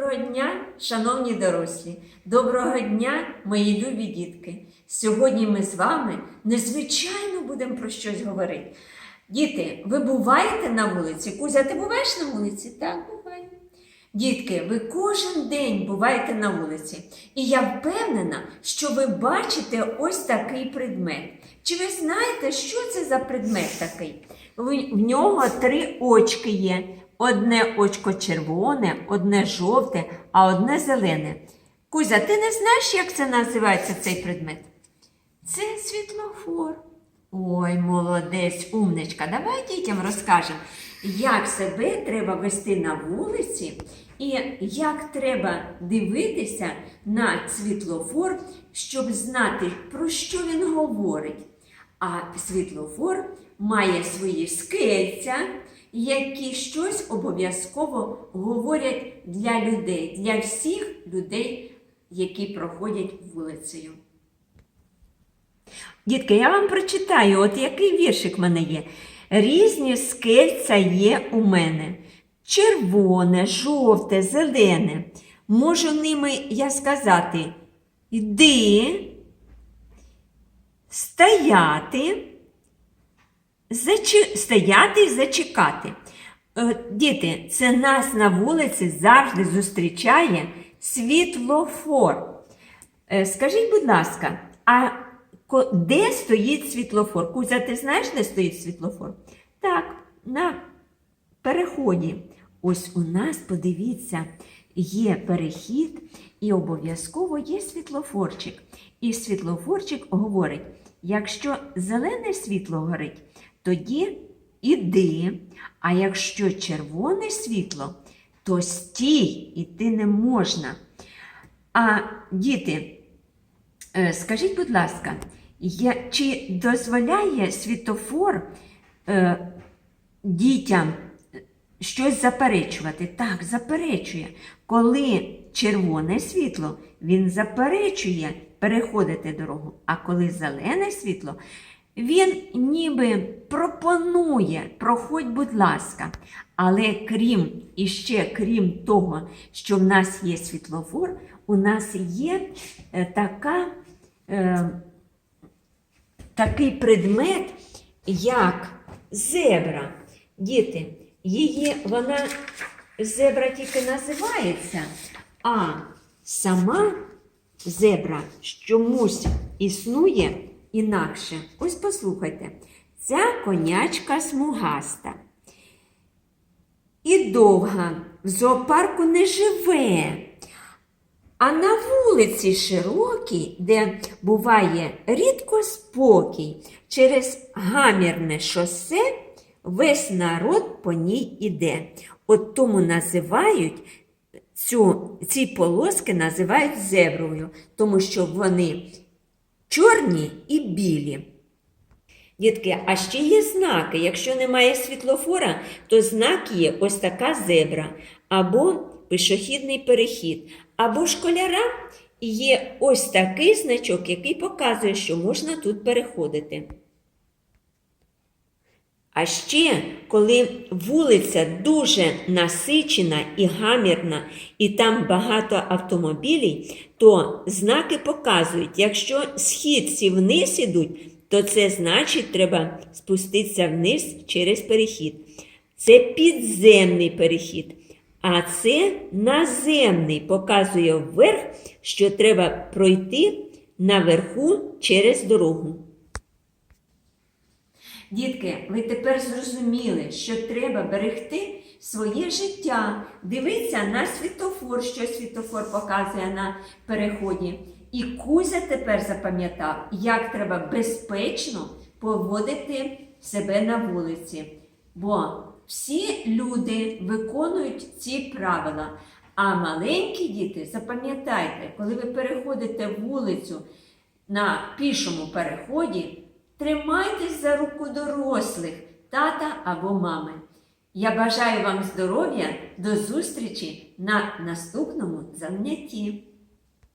Доброго дня, шановні дорослі! Доброго дня, мої любі дітки! Сьогодні ми з вами незвичайно будемо про щось говорити. Діти, ви буваєте на вулиці? Кузя, ти буваєш на вулиці? Так, буваю. Дітки, ви кожен день буваєте на вулиці. І я впевнена, що ви бачите ось такий предмет. Чи ви знаєте, що це за предмет такий? В нього три очки є. Одне очко червоне, одне жовте, а одне зелене. Кузя, ти не знаєш, як це називається цей предмет? Це світлофор. Ой, молодець, умничка. Давай дітям розкажемо, як себе треба вести на вулиці і як треба дивитися на світлофор, щоб знати, про що він говорить. А світлофор має свої скельця, які щось обов'язково говорять для людей, для всіх людей, які проходять вулицею. Дітки, я вам прочитаю, от який віршик в мене є. Різні скельця є у мене. Червоне, жовте, зелене. Можу ними я сказати йди, стояти, зачи... стояти і зачекати. Е, Діти, це нас на вулиці завжди зустрічає світлофор. Е, Скажіть, будь ласка, а де стоїть світлофор? Кузя, ти знаєш, де стоїть світлофор? Так, на переході. Ось у нас, подивіться, є перехід і обов'язково є світлофорчик. І світлофорчик говорить: якщо зелене світло горить, тоді іди. А якщо червоне світло, то стій, іти не можна. А діти, Е, Скажіть, будь ласка, чи дозволяє світофор е, дітям е, щось заперечувати? Так, заперечує. Коли червоне світло, він заперечує переходити дорогу, а коли зелене світло, він ніби пропонує, проходь, будь ласка. Але крім і ще крім того, що в нас є світлофор, у нас є е, така, е, такий предмет, як зебра. Діти, її вона зебра тільки називається, а сама зебра чомусь існує інакше. Ось послухайте, ця конячка смугаста. І довга в зоопарку не живе. А на вулиці широкій, де буває рідко спокій, через гамірне шосе весь народ по ній іде. От тому називають цю, ці полоски називають зеброю, тому що вони чорні і білі. Дітки, а ще є знаки. Якщо немає світлофора, то знак є ось така зебра, або пішохідний перехід, або школяра є ось такий значок, який показує, що можна тут переходити. А ще, коли вулиця дуже насичена і гамірна, і там багато автомобілів, то знаки показують, якщо східці вниз ідуть, то це значить, треба спуститися вниз через перехід. Це підземний перехід, а це наземний показує вверх, що треба пройти наверху через дорогу. Дітки, ви тепер зрозуміли, що треба берегти своє життя, дивитися на світофор, що світофор показує на переході. І Кузя тепер запам'ятав, як треба безпечно поводити себе на вулиці. Бо всі люди виконують ці правила. А маленькі діти, запам'ятайте, коли ви переходите вулицю на пішому переході, тримайтесь за руку дорослих, тата або мами. Я бажаю вам здоров'я, до зустрічі на наступному занятті.